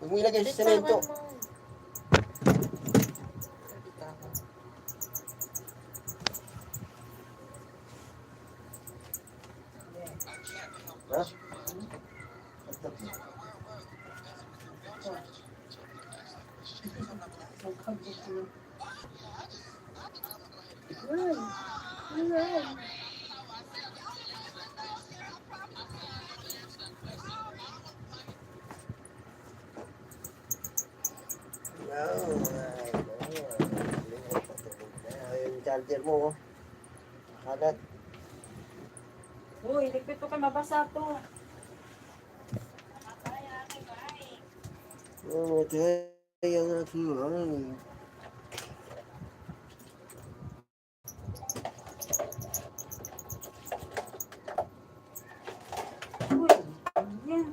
Umuwi lagi sa semento. Ha? Good. Good. Charger mo, oh. Kalat. Uy, ligpit ko kay mabasa to. Oh, tayo yung aking ay. Uy, yan.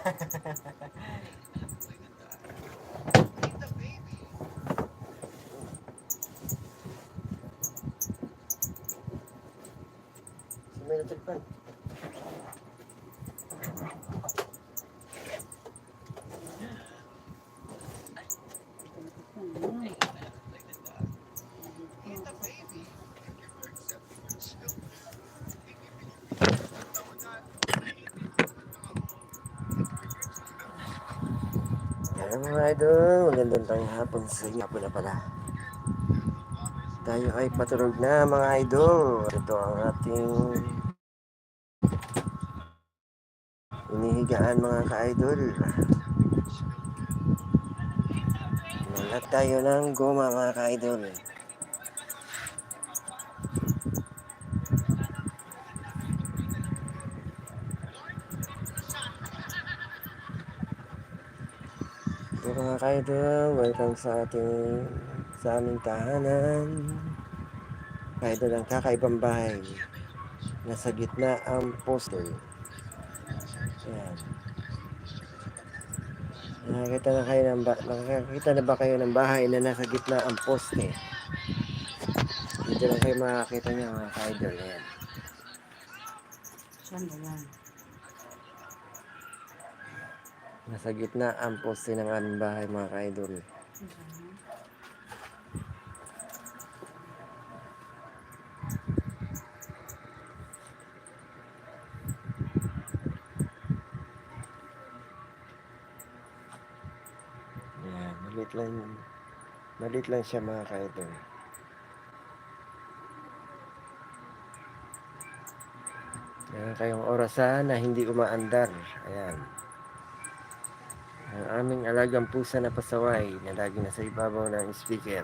Si may natagpan. Yan mga idol, magandang tanghapon sa inyo. Hapon na pala. Tayo ay patulog na mga idol. Ito ang ating inihigaan mga ka-idol. Nalat tayo ng goma mga ka-idol. Mga ka-idol, welcome sa ating sa aming tahanan. Ka-idol ang kakaibang bahay. Nasa gitna ang poste. Ayan. Nakakita na kayo ng nakakita na ba kayo ng bahay na nasa gitna ang poste? Dito lang kayo makakita niya mga ka-idol. Ayan. Saan ba? Nasa gitna ang poste ng aming bahay mga ka-idol. Ayan, malit lang malit lang siya mga ka-idol. Meron kayong orasan na hindi umaandar. Ayan. Ang aming alagang pusa na pasaway na lagi nasa ibabaw ng speaker.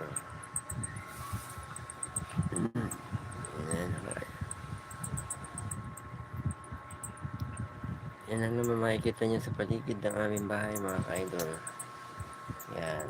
Yan ang naman makikita niyo sa paligid ng aming bahay mga ka-idol. Yan.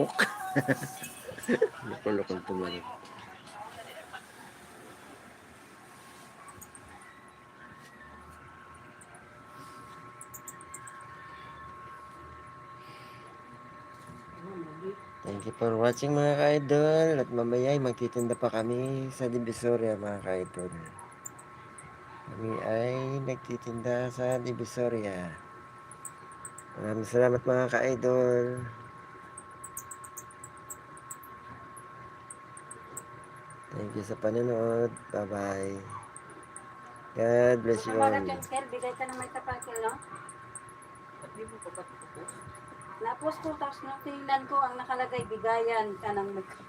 Pok. Tumarik. Ano ba Thank you for watching mga ka-idol. At mamaya ay magtitinda pa kami sa Divisoria mga ka-idol. Kami ay nagtitinda sa Divisoria. Maraming salamat mga ka-idol. Thank you sa panonood. Bye-bye. God bless you all. Kel, bigay ka ng may tapakil, no? Napos ko, tapos nung tingnan ko, ang nakalagay, bigayan ka ng